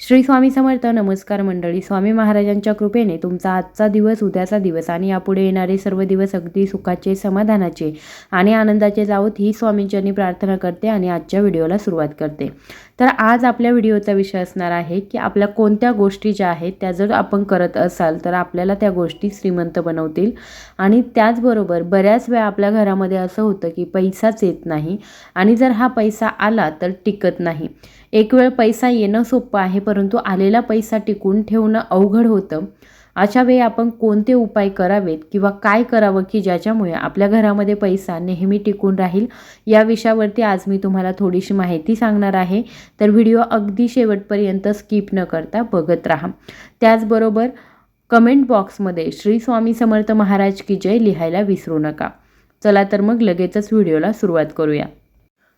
श्री स्वामी समर्थ नमस्कार मंडळी स्वामी महाराजांच्या कृपेने तुमचा आजचा दिवस उद्याचा दिवस आणि यापुढे येणारे सर्व दिवस अगदी सुखाचे समाधानाचे आणि आनंदाचे जावत ही स्वामींच्यांनी प्रार्थना करते आणि आजच्या व्हिडिओला सुरुवात करते. तर आज आपल्या व्हिडिओचा विषय असणार आहे की आपल्या कोणत्या गोष्टी ज्या आहेत त्या जर आपण करत असाल तर आपल्याला त्या गोष्टी श्रीमंत बनवतील आणि त्याचबरोबर बऱ्याच वेळा आपल्या घरामध्ये असं होतं की पैसाच येत नाही आणि जर हा पैसा आला तर टिकत नाही. एक वेळ पैसा येणं सोपं आहे परंतु आलेला पैसा टिकून ठेवणं अवघड होतं. अशा वेळी आपण कोणते उपाय करावेत किंवा काय करावं की ज्याच्यामुळे आपल्या घरामध्ये पैसा नेहमी टिकून राहील? या विषयावरती आज मी तुम्हाला थोडीशी माहिती सांगणार आहे. तर व्हिडिओ अगदी शेवटपर्यंत स्किप न करता बघत राहा. त्याचबरोबर कमेंट बॉक्समध्ये श्री स्वामी समर्थ महाराज की जय लिहायला विसरू नका. चला तर मग लगेचच व्हिडिओला सुरुवात करूया.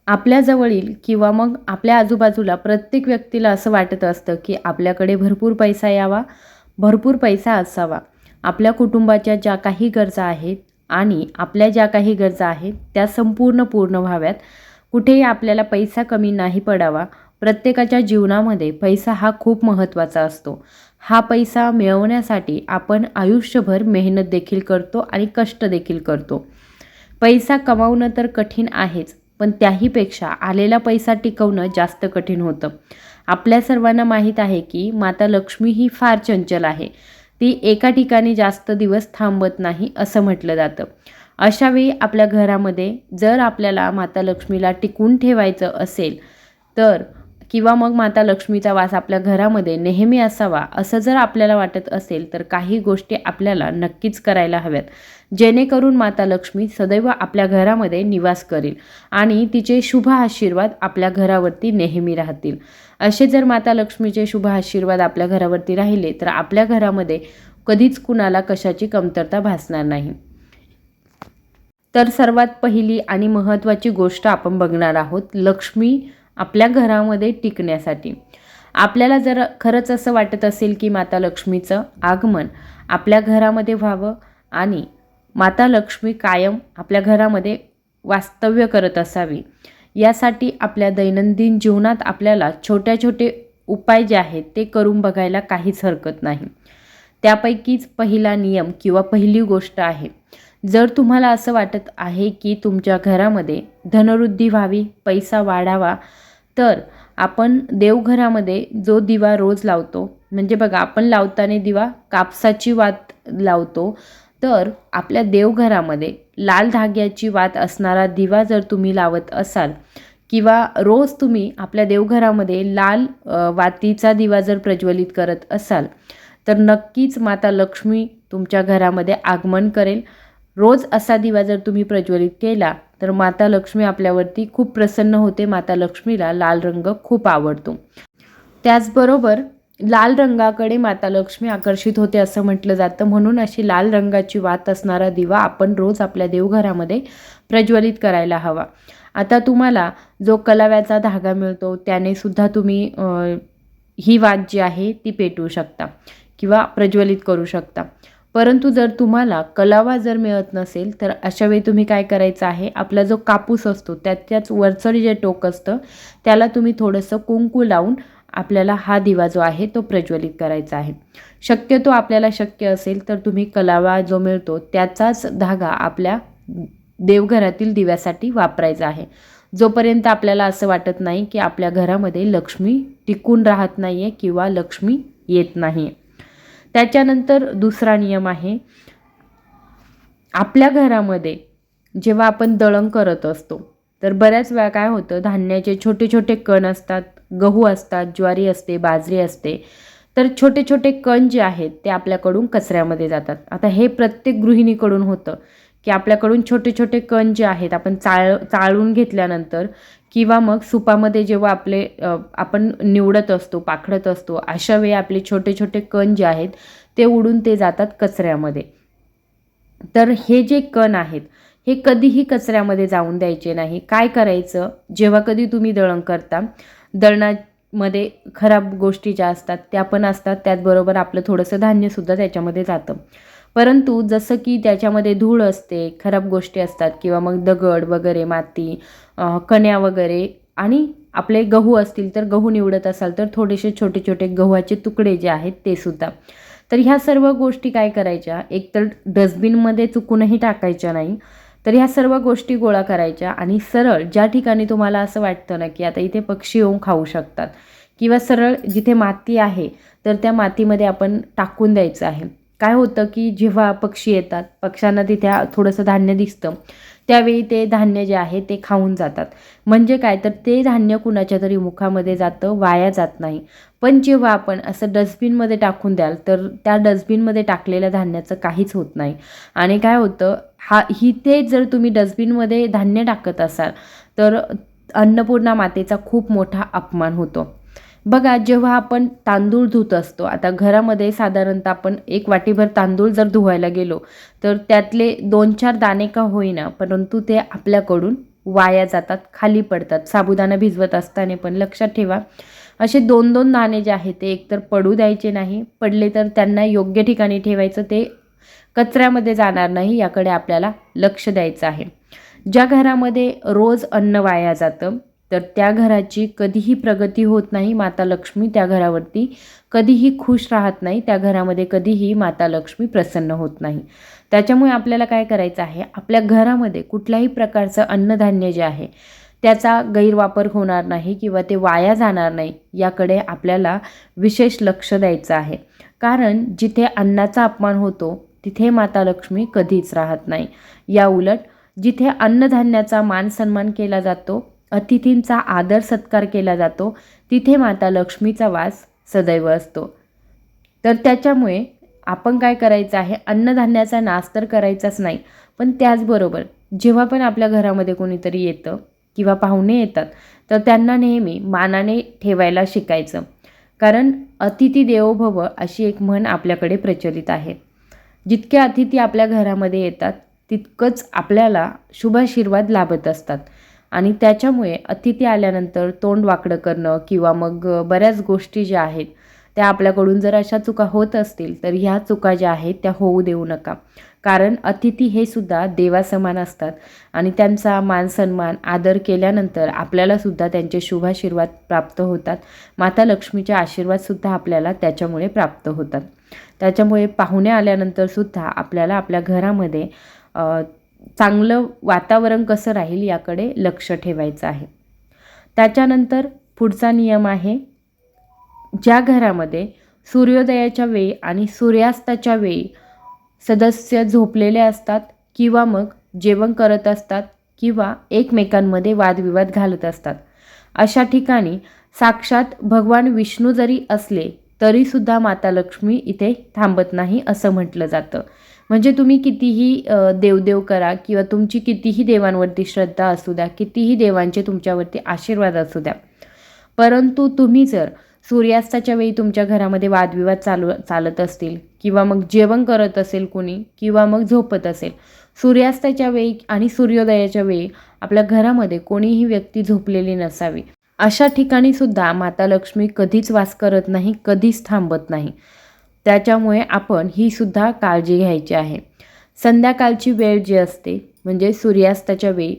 आपल्याजवळील किंवा मग आपल्या आजूबाजूला प्रत्येक व्यक्तीला असं वाटत असतं की आपल्याकडे भरपूर पैसा यावा भरपूर पैसा असावा. आपल्या कुटुंबाच्या ज्या काही गरजा आहेत आणि आपल्या ज्या काही गरजा आहेत त्या संपूर्ण पूर्ण व्हाव्यात. कुठेही आपल्याला पैसा कमी नाही पडावा. प्रत्येकाच्या जीवनामध्ये पैसा हा खूप महत्त्वाचा असतो. हा पैसा मिळवण्यासाठी आपण आयुष्यभर मेहनत देखील करतो आणि कष्ट देखील करतो. पैसा कमावणं तर कठीण आहेच पण त्याहीपेक्षा आलेला पैसा टिकवणं जास्त कठीण होतं. आपल्या सर्वांना माहीत आहे की माता लक्ष्मी ही फार चंचल आहे. ती एका ठिकाणी जास्त दिवस थांबत नाही असं म्हटलं जातं. अशावेळी आपल्या घरामध्ये जर आपल्याला माता लक्ष्मीला टिकून ठेवायचं असेल तर किंवा मग माता लक्ष्मीचा वास आपल्या घरामध्ये नेहमी असावा असं जर आपल्याला वाटत असेल तर काही गोष्टी आपल्याला नक्कीच करायला हव्यात. जेणेकरून माता लक्ष्मी सदैव आपल्या घरामध्ये निवास करेल आणि तिचे शुभ आशीर्वाद आपल्या घरावरती नेहमी राहतील. असे जर माता लक्ष्मीचे शुभ आशीर्वाद आपल्या घरावरती राहिले तर आपल्या घरामध्ये कधीच कुणाला कशाची कमतरता भासणार नाही. तर सर्वात पहिली आणि महत्त्वाची गोष्ट आपण बघणार आहोत लक्ष्मी आपल्या घरामध्ये टिकण्यासाठी. आपल्याला जर खरंच असं वाटत असेल की माता लक्ष्मीचं आगमन आपल्या घरामध्ये व्हावं आणि माता लक्ष्मी कायम आपल्या घरामध्ये वास्तव्य करत असावी. यासाठी आपल्या दैनंदिन जीवनात आपल्याला छोट्या छोटे उपाय जे आहेत ते करून बघायला काहीच हरकत नाही. त्यापैकीच पहिला नियम किंवा पहिली गोष्ट आहे. जर तुम्हाला असं वाटत आहे की तुमच्या घरामध्ये धनवृद्धी व्हावी पैसा वाढावा तर आपण देवघरामध्ये जो दिवा रोज लावतो म्हणजे बघा आपण लावताना दिवा कापसाची वात लावतो तर आपल्या देवघरामध्ये लाल धाग्याची वात असणारा दिवा जर तुम्ही लावत असाल किंवा रोज तुम्ही आपल्या देवघरामध्ये लाल वातीचा दिवा जर प्रज्वलित करत असाल तर नक्कीच माता लक्ष्मी तुमच्या घरामध्ये आगमन करेल. रोज असा दिवा जर तुम्ही प्रज्वलित केला तर माता लक्ष्मी आपल्यावरती खूप प्रसन्न होते. माता लक्ष्मीला लाल रंग खूप आवडतो. त्याचबरोबर लाल रंगाकडे माता लक्ष्मी आकर्षित होते असं म्हटलं जातं. म्हणून अशी लाल रंगाची वात असणारा दिवा आपण रोज आपल्या देवघरामध्ये प्रज्वलित करायला हवा. आता तुम्हाला जो कलाव्याचा धागा मिळतो त्याने सुद्धा तुम्ही ही वात जी आहे ती पेटवू शकता किंवा प्रज्वलित करू शकता. परंतु जर तुम्हाला कलावा जर मिळत नसेल तर अशा वेळी तुम्ही काय करायचं आहे? आपला जो कापूस असतो त्याच्याच वरचं जे टोक असतं त्याला तुम्ही थोडंसं कुंकू लावून आपल्याला हा दिवा जो आहे तो प्रज्वलित करायचा आहे. शक्यतो आपल्याला शक्य असेल तर तुम्ही कलावा जो मिळतो त्याचाच धागा आपल्या देवघरातील दिव्यासाठी वापरायचा आहे. जोपर्यंत आपल्याला असं वाटत नाही की आपल्या घरामध्ये लक्ष्मी टिकून राहत नाही आहे किंवा लक्ष्मी येत नाही त्याच्यानंतर दुसरा नियम आहे आपल्या घरामध्ये जेव्हा आपण दळण करत असतो तर बऱ्याच वेळा काय होतं धान्याचे छोटे छोटे कण असतात गहू असतात ज्वारी असते बाजरी असते तर छोटे छोटे कण जे आहेत ते आपल्याकडून कचऱ्यामध्ये जातात. आता हे प्रत्येक गृहिणीकडून होतं की आपल्याकडून छोटे छोटे कण जे आहेत आपण चाळ चाळून घेतल्यानंतर किंवा मग सुपामध्ये जेव्हा आपले आपण निवडत असतो पाखडत असतो अशा वेळी आपले छोटे छोटे कण जे आहेत ते उडून ते जातात कचऱ्यामध्ये. तर हे जे कण आहेत हे कधीही कचऱ्यामध्ये जाऊन द्यायचे नाही. काय करायचं? जेव्हा कधी तुम्ही दळण करता दळणामध्ये खराब गोष्टी ज्या असतात त्या पण असतात. त्याचबरोबर आपलं थोडंसं धान्यसुद्धा त्याच्यामध्ये जातं. परंतु जसं की त्याच्यामध्ये धूळ असते खराब गोष्टी असतात किंवा मग दगड वगैरे माती कण्या वगैरे आणि आपले गहू असतील तर गहू निवडत असाल तर थोडेसे छोटे छोटे गव्हाचे तुकडे जे आहेत ते सुद्धा. तर ह्या सर्व गोष्टी काय करायच्या? एकतर डस्टबिनमध्ये चुकूनही टाकायच्या नाही. तर ह्या सर्व गोष्टी गोळा करायच्या आणि सरळ ज्या ठिकाणी तुम्हाला असं वाटतं ना की आता इथे पक्षी येऊन खाऊ शकतात किंवा सरळ जिथे माती आहे तर त्या मातीमध्ये आपण टाकून द्यायचं आहे. काय होतं की जेव्हा पक्षी येतात पक्ष्यांना तिथे थोडंसं धान्य दिसतं त्यावेळी ते धान्य जे आहे ते खाऊन जातात. म्हणजे काय? तर ते धान्य कुणाच्या तरी मुखामध्ये जातं वाया जात नाही. पण जेव्हा आपण असं डस्टबिनमध्ये टाकून द्याल तर त्या डस्टबिनमध्ये टाकलेल्या धान्याचं काहीच होत नाही. आणि काय होतं? हा ही ते जर तुम्ही डस्टबिनमध्ये धान्य टाकत असाल तर अन्नपूर्णा मातेचा खूप मोठा अपमान होतो. बघा जेव्हा आपण तांदूळ धुत असतो आता घरामध्ये साधारणतः आपण एक वाटीभर तांदूळ जर धुवायला गेलो तर त्यातले दोन चार दाणे का होईना परंतु ते आपल्याकडून वाया जातात खाली पडतात. साबुदाणा भिजवत असताना पण लक्षात ठेवा. असे दोन दोन दाणे जे आहेत ते एकतर पडू द्यायचे नाही पडले तर त्यांना योग्य ठिकाणी ठेवायचं ते कचऱ्यामध्ये जाणार नाही याकडे आपल्याला लक्ष द्यायचं आहे. ज्या घरामध्ये रोज अन्न वाया जातं तर त्या घराची कधीही प्रगती होत नाही माता लक्ष्मी त्या घरावरती कधीही खुश राहत नाही त्या घरामध्ये कधीही माता लक्ष्मी प्रसन्न होत नाही. त्याच्यामुळे आपल्याला काय करायचं आहे? आपल्या घरामध्ये कुठल्याही प्रकारचं अन्नधान्य जे आहे त्याचा गैरवापर होणार नाही किंवा ते वाया जाणार नाही याकडे आपल्याला विशेष लक्ष द्यायचं आहे. कारण जिथे अन्नाचा अपमान होतो तिथे माता लक्ष्मी कधीच राहत नाही. या उलट जिथे अन्नधान्याचा मान सन्मान केला जातो अतिथींचा आदर सत्कार केला जातो. तिथे माता लक्ष्मीचा वास सदैव असतो. तर त्याच्यामुळे आपण काय करायचं आहे? अन्नधान्याचा नाश तर करायचाच नाही. पण त्याचबरोबर जेव्हा पण आपल्या घरामध्ये कोणीतरी येतं किंवा पाहुणे येतात तर त्यांना नेहमी मानाने ठेवायला शिकायचं. कारण अतिथी देवो भव अशी एक म्हण आपल्याकडे प्रचलित आहे. जितके अतिथी आपल्या घरामध्ये येतात तितकंच आपल्याला शुभाशीर्वाद लाभत असतात. आणि त्याच्यामुळे अतिथी आल्यानंतर तोंड वाकडं करणं किंवा मग बऱ्याच गोष्टी ज्या आहेत त्या आपल्याकडून जर अशा चुका होत असतील तर ह्या चुका ज्या आहेत त्या होऊ देऊ नका. कारण अतिथी हे सुद्धा देवासमान असतात आणि त्यांचा मान सन्मान आदर केल्यानंतर आपल्याला सुद्धा त्यांचे शुभाशीर्वाद प्राप्त होतात. माता लक्ष्मीचे आशीर्वादसुद्धा आपल्याला त्याच्यामुळे प्राप्त होतात. त्याच्यामुळे पाहुणे आल्यानंतर सुद्धा आपल्याला आपल्या घरामध्ये चांगलं वातावरण कसं राहील याकडे लक्ष ठेवायचं आहे. त्याच्यानंतर पुढचा नियम आहे ज्या घरामध्ये सूर्योदयाच्या वेळी आणि सूर्यास्ताच्या वेळी सदस्य झोपलेले असतात किंवा मग जेवण करत असतात किंवा एकमेकांमध्ये वादविवाद घालत असतात. अशा ठिकाणी साक्षात भगवान विष्णू जरी असले तरीसुद्धा माता लक्ष्मी इथे थांबत नाही असं म्हटलं जातं. म्हणजे तुम्ही कितीही देवदेव करा किंवा तुमची कितीही देवांवरती श्रद्धा असू द्या कितीही देवांचे तुमच्यावरती आशीर्वाद असू द्या. परंतु तुम्ही जर सूर्यास्ताच्या वेळी तुमच्या घरामध्ये वादविवाद चालू चालत असतील किंवा मग जेवण करत असेल कोणी किंवा मग झोपत असेल सूर्यास्ताच्या वेळी आणि सूर्योदयाच्या वेळी आपल्या घरामध्ये कोणीही व्यक्ती झोपलेली नसावी. अशा ठिकाणी सुद्धा माता लक्ष्मी कधीच वास करत नाही कधीच थांबत नाही. त्याच्यामुळे आपण ही सुद्धा काळजी घ्यायची आहे. संध्याकाळची वेळ जी असते म्हणजे सूर्यास्ताच्या वेळी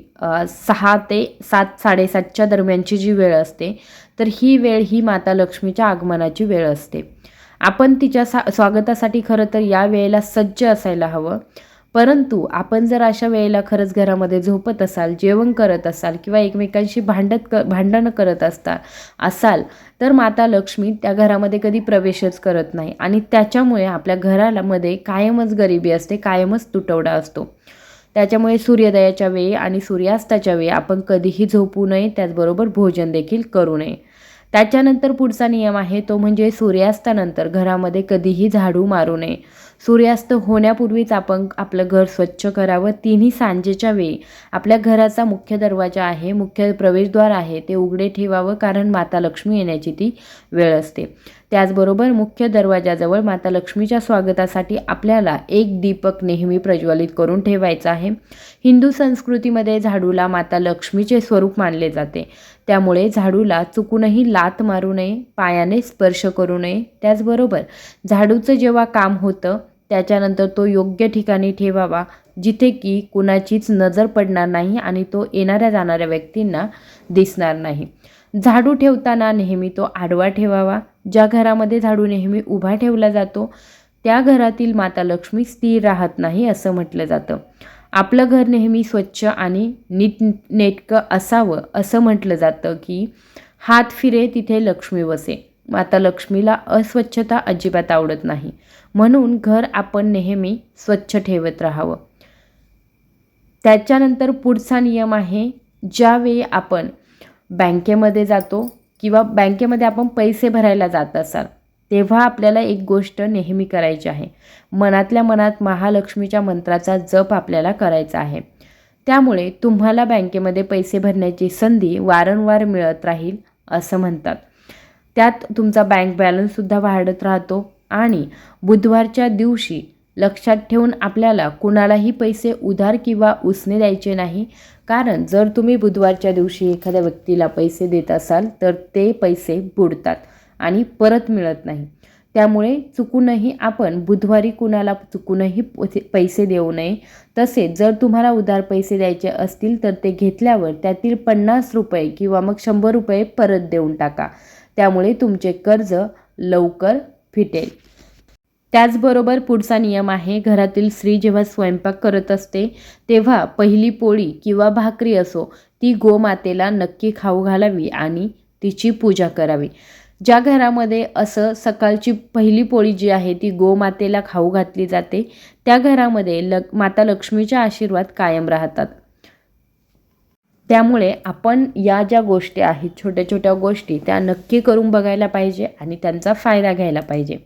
सहा ते सात साडेसातच्या दरम्यानची जी वेळ असते तर ही वेळ ही माता लक्ष्मीच्या आगमनाची वेळ असते. आपण तिच्या सा स्वागतासाठी खरं तर या वेळेला सज्ज असायला हवं. परंतु आपण जर अशा वेळेला खरंच घरामध्ये झोपत असाल जेवण करत असाल किंवा एकमेकांशी भांडत क भांडणं करत असता असाल तर माता लक्ष्मी त्या घरामध्ये कधी प्रवेशच करत नाही. आणि त्याच्यामुळे आपल्या घरामध्ये कायमच गरिबी असते कायमच तुटवडा असतो. त्याच्यामुळे सूर्योदयाच्या वेळी आणि सूर्यास्ताच्या वेळी आपण कधीही झोपू नये त्याचबरोबर भोजन देखील करू नये. त्याच्यानंतर पुढचा नियम आहे तो म्हणजे सूर्यास्तानंतर घरामध्ये कधीही झाडू मारू नये. सूर्यास्त होण्यापूर्वीच आपण आपलं घर स्वच्छ करावं. तिन्ही सांजेच्या वेळी. आपल्या घराचा मुख्य दरवाजा आहे मुख्य प्रवेशद्वार आहे ते उघडे ठेवावं कारण माता लक्ष्मी येण्याची ती वेळ असते. त्याचबरोबर मुख्य दरवाजाजवळ माता लक्ष्मीच्या स्वागतासाठी आपल्याला एक दीपक नेहमी प्रज्वलित करून ठेवायचा आहे. हिंदू संस्कृतीमध्ये झाडूला माता लक्ष्मीचे स्वरूप मानले जाते. त्यामुळे झाडूला चुकूनही लात मारू नये पायाने स्पर्श करू नये. त्याचबरोबर झाडूचं जेव्हा काम होतं त्याच्यानंतर तो योग्य ठिकाणी ठेवावा जिथे की कुणाचीच नजर पडणार नाही आणि तो येणाऱ्या जाणाऱ्या व्यक्तींना दिसणार नाही. झाडू ठेवताना नेहमी तो आडवा ठेवावा. ज्या घरामध्ये झाडू नेहमी उभा ठेवला जातो त्या घरातील माता लक्ष्मी स्थिर राहत नाही असं म्हटलं जातं. आपलं घर नेहमी स्वच्छ आणि नीट नेटकं असावं असं म्हटलं जातं की हात फिरे तिथे लक्ष्मी बसे. माता लक्ष्मीला अस्वच्छता अजिबात आवडत नाही. म्हणून घर आपण नेहमी स्वच्छ ठेवत राहावं. त्याच्यानंतर पुढचा नियम आहे ज्यावेळी आपण बँकेमध्ये जातो किंवा बँकेमध्ये आपण पैसे भरायला जात असाल तेव्हा आपल्याला एक गोष्ट नेहमी करायची आहे. मनातल्या मनात महालक्ष्मीच्या मंत्राचा जप आपल्याला करायचा आहे. त्यामुळे तुम्हाला बँकेमध्ये पैसे भरण्याची संधी वारंवार मिळत राहील असं म्हणतात. त्यात तुमचा बँक बॅलन्ससुद्धा वाढत राहतो आणि बुधवारच्या दिवशी लक्षात ठेवून आपल्याला कुणालाही पैसे उधार किंवा उसने द्यायचे नाही. कारण जर तुम्ही बुधवारच्या दिवशी एखाद्या व्यक्तीला पैसे देत असाल तर ते पैसे बुडतात आणि परत मिळत नाही. त्यामुळे चुकूनही आपण बुधवारी कुणाला चुकूनही पैसे देऊ नये. तसेच जर तुम्हाला उधार पैसे द्यायचे असतील तर ते घेतल्यावर त्यातील पन्नास रुपये किंवा मग शंभर रुपये परत देऊन टाका. त्यामुळे तुमचे कर्ज लवकर फिटेल. त्याचबरोबर पुढचा नियम आहे घरातील स्त्री जेव्हा स्वयंपाक करत असते तेव्हा पहिली पोळी किंवा भाकरी असो ती गोमातेला नक्की खाऊ घालावी आणि तिची पूजा करावी. ज्या घरामध्ये असं सकाळची पहिली पोळी जी आहे ती गोमातेला खाऊ घातली जाते त्या घरामध्ये ल माता लक्ष्मीचे आशीर्वाद कायम राहतात. त्यामुळे आपण या ज्या गोष्टी आहेत छोट्या छोट्या गोष्टी त्या नक्की करून बघायला पाहिजे आणि त्यांचा फायदा घ्यायला पाहिजे.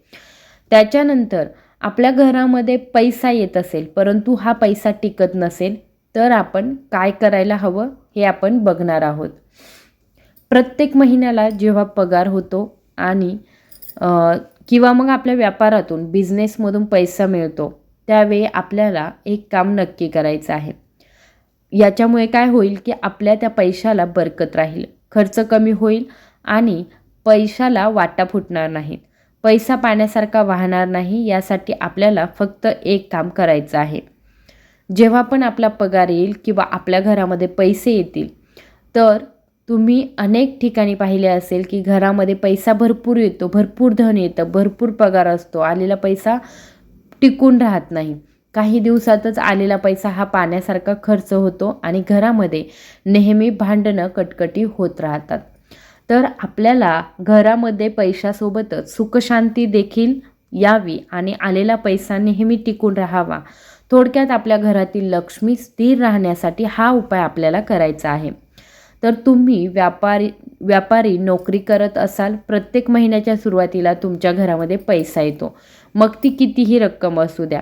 त्याच्यानंतर आपल्या घरामध्ये पैसा येत असेल परंतु हा पैसा टिकत नसेल तर आपण काय करायला हवं हे आपण बघणार आहोत. प्रत्येक महिन्याला जेव्हा पगार होतो आणि किंवा मग आपल्या व्यापारातून बिझनेसमधून पैसा मिळतो त्यावेळी आपल्याला एक काम नक्की करायचं आहे. याच्यामुळे काय होईल की आपल्या त्या पैशाला बरकत राहील. खर्च कमी होईल आणि पैशाला वाटा फुटणार नाहीत. पैसा पाण्यासारखा वाहणार नाही यासाठी आपल्याला फक्त एक काम करायचं आहे. जेव्हा पण आपला पगार येईल किंवा आपल्या घरामध्ये पैसे येतील तर तुम्ही अनेक ठिकाणी पाहिले असेल की घरामध्ये पैसा भरपूर येतो भरपूर धन येतं भरपूर पगार असतो आलेला पैसा टिकून राहत नाही. काही दिवसातच आलेला पैसा हा पाण्यासारखा खर्च होतो आणि घरामध्ये नेहमी भांडणं कटकटी होत राहतात. तर आपल्याला घरामध्ये पैशासोबतच सुखशांती देखील यावी आणि आलेला पैसा नेहमी टिकून राहावा. थोडक्यात आपल्या घरातील लक्ष्मी स्थिर राहण्यासाठी हा उपाय आपल्याला करायचा आहे. तर तुम्ही व्यापारी व्यापारी नोकरी करत असाल प्रत्येक महिन्याच्या सुरुवातीला तुमच्या घरामध्ये पैसा येतो. मग ती कितीही रक्कम असू द्या.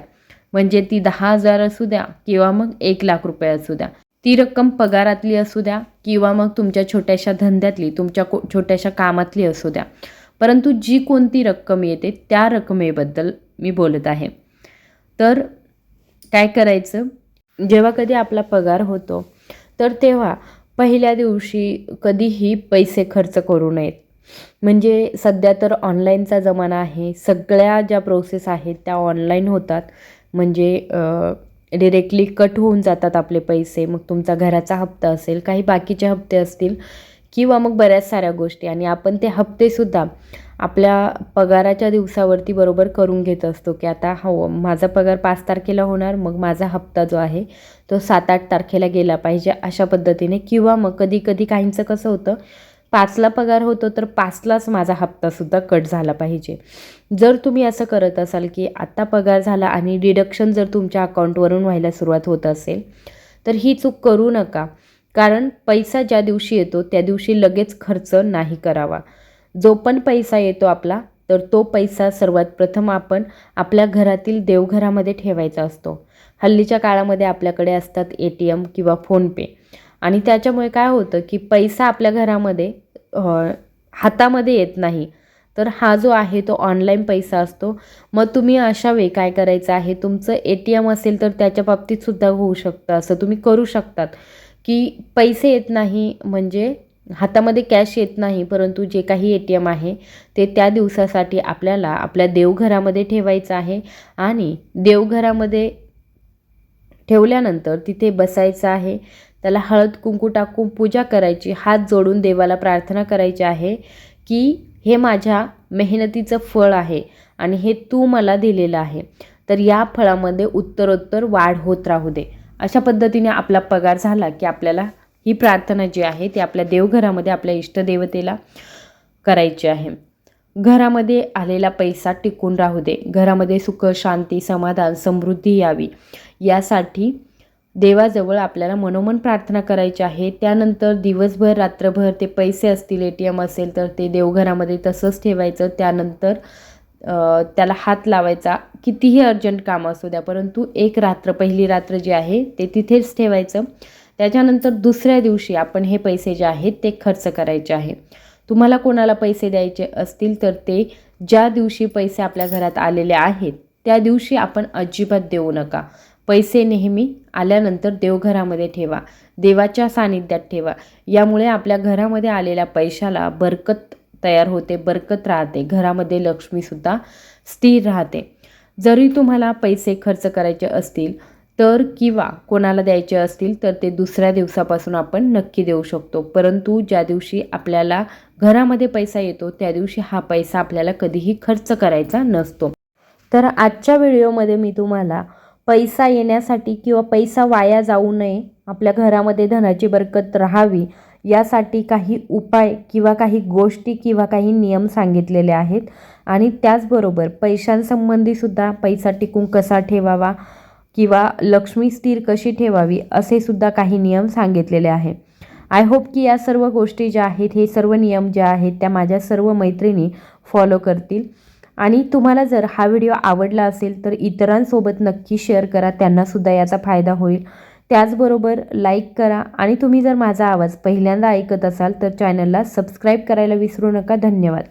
म्हणजे ती दहा हजार असू द्या किंवा मग एक लाख रुपये असू द्या. ती रक्कम पगारातली असू द्या किंवा मग तुमच्या छोट्याशा धंद्यातली तुमच्या को छोट्याशा कामातली असू द्या. परंतु जी कोणती रक्कम येते त्या रकमेबद्दल मी बोलत आहे. तर काय करायचं? जेव्हा कधी आपला पगार होतो तर तेव्हा पहिल्या दिवशी कधीही पैसे खर्च करू नयेत. म्हणजे सध्या तर ऑनलाईनचा जमाना आहे. सगळ्या ज्या प्रोसेस आहेत त्या ऑनलाईन होतात. म्हणजे डिरेक्टली कट होऊन जातात आपले पैसे मग तुमचा घराचा हप्ता असेल काही बाकीचे हप्ते असतील किंवा मग बऱ्याच साऱ्या गोष्टी. आणि आपण ते हप्तेसुद्धा आपल्या पगाराच्या दिवसावरती बरोबर करून घेत असतो की आता हो माझा पगार पाच तारखेला होणार मग माझा हप्ता जो आहे तो सात आठ तारखेला गेला पाहिजे अशा पद्धतीने. किंवा मग कधी कधी काहींचं कसं होतं पाचला पगार होतो तर पाचलाच माझा हप्तासुद्धा कट झाला पाहिजे. जर तुम्ही असं करत असाल की आत्ता पगार झाला आणि डिडक्शन जर तुमच्या अकाउंटवरून व्हायला सुरुवात होत असेल तर ही चूक करू नका. कारण पैसा ज्या दिवशी येतो त्या दिवशी लगेच खर्च नाही करावा. जो पण पैसा येतो आपला तर तो पैसा सर्वात प्रथम आपण आपल्या घरातील देवघरामध्ये ठेवायचा असतो. हल्लीच्या काळामध्ये आपल्याकडे असतात ए टी एम किंवा फोनपे आणि त्याच्यामुळे काय होतं की पैसा आपल्या घरामध्ये हातामध्ये येत नाही. तर हा जो आहे तो ऑनलाईन पैसा असतो. मग तुम्ही अशा वेळी काय करायचं आहे? तुमचं ए टी एम असेल तर त्याच्या बाबतीतसुद्धा होऊ शकतं. असं तुम्ही करू शकतात. की पैसे येत नाही म्हणजे हातामध्ये कॅश येत नाही परंतु जे काही ए टी एम आहे ते त्या दिवसासाठी आपल्याला आपल्या देवघरामध्ये ठेवायचं आहे. आणि देवघरामध्ये ठेवल्यानंतर तिथे बसायचं आहे. त्याला हळद कुंकू टाकून पूजा करायची हात जोडून देवाला प्रार्थना करायची आहे की हे माझ्या मेहनतीचं फळ आहे आणि हे तू मला दिलेलं आहे. तर या फळामध्ये उत्तरोत्तर वाढ होत राहू दे. अशा पद्धतीने आपला पगार झाला की आपल्याला ही प्रार्थना जी आहे ती आपल्या देवघरामध्ये आपल्या इष्टदेवतेला करायची आहे. घरामध्ये आलेला पैसा टिकून राहू दे. घरामध्ये सुख शांती समाधान समृद्धी यावी. यासाठी देवाजवळ आपल्याला मनोमन प्रार्थना करायची आहे. त्यानंतर दिवसभर रात्रभर ते पैसे असतील ए टी एम असेल तर ते देवघरामध्ये तसंच ठेवायचं. त्यानंतर त्याला हात लावायचा. कितीही अर्जंट काम असू द्या परंतु एक रात्र पहिली रात्र जी आहे ते तिथेच ठेवायचं. त्याच्यानंतर दुसऱ्या दिवशी आपण हे पैसे जे आहेत ते खर्च करायचे आहे. तुम्हाला कोणाला पैसे द्यायचे असतील तर ते ज्या दिवशी पैसे आपल्या घरात आलेले आहेत त्या दिवशी आपण अजिबात देऊ नका. पैसे नेहमी आल्यानंतर देवघरामध्ये ठेवा. देवाच्या सानिध्यात ठेवा. यामुळे आपल्या घरामध्ये आलेल्या पैशाला बरकत तयार होते बरकत राहते. घरामध्ये लक्ष्मीसुद्धा स्थिर राहते. जरी तुम्हाला पैसे खर्च करायचे असतील तर किंवा कोणाला द्यायचे असतील तर ते दुसऱ्या दिवसापासून आपण नक्की देऊ शकतो. परंतु ज्या दिवशी आपल्याला घरामध्ये पैसा येतो त्या दिवशी हा पैसा आपल्याला कधीही खर्च करायचा नसतो. तर आजच्या व्हिडिओमध्ये मी तुम्हाला पैसा येण्यासाठी किंवा पैसा वाया जाऊ नये आपल्या घरामध्ये धनाची बरकत राहावी यासाठी काही उपाय किंवा काही गोष्टी किंवा काही नियम सांगितलेले आहेत. आणि त्याचबरोबर पैशांसंबंधीसुद्धा पैसा टिकून कसा ठेवावा किंवा लक्ष्मी स्थिर कशी ठेवावी असे सुद्धा काही नियम सांगितलेले आहे आय होप की या सर्व गोष्टी ज्या आहेत हे सर्व नियम ज्या आहेत त्या माझ्या सर्व मैत्रिणी फॉलो करतील. आणि तुम्हाला जर हा व्हिडिओ आवडला असेल तर इतरांसोबत नक्की शेअर करा. त्यांनासुद्धा याचा फायदा होईल. त्याचबरोबर लाईक करा. आणि तुम्ही जर माझा आवाज पहिल्यांदा ऐकत असाल तर चॅनलला सबस्क्राईब करायला विसरू नका. धन्यवाद.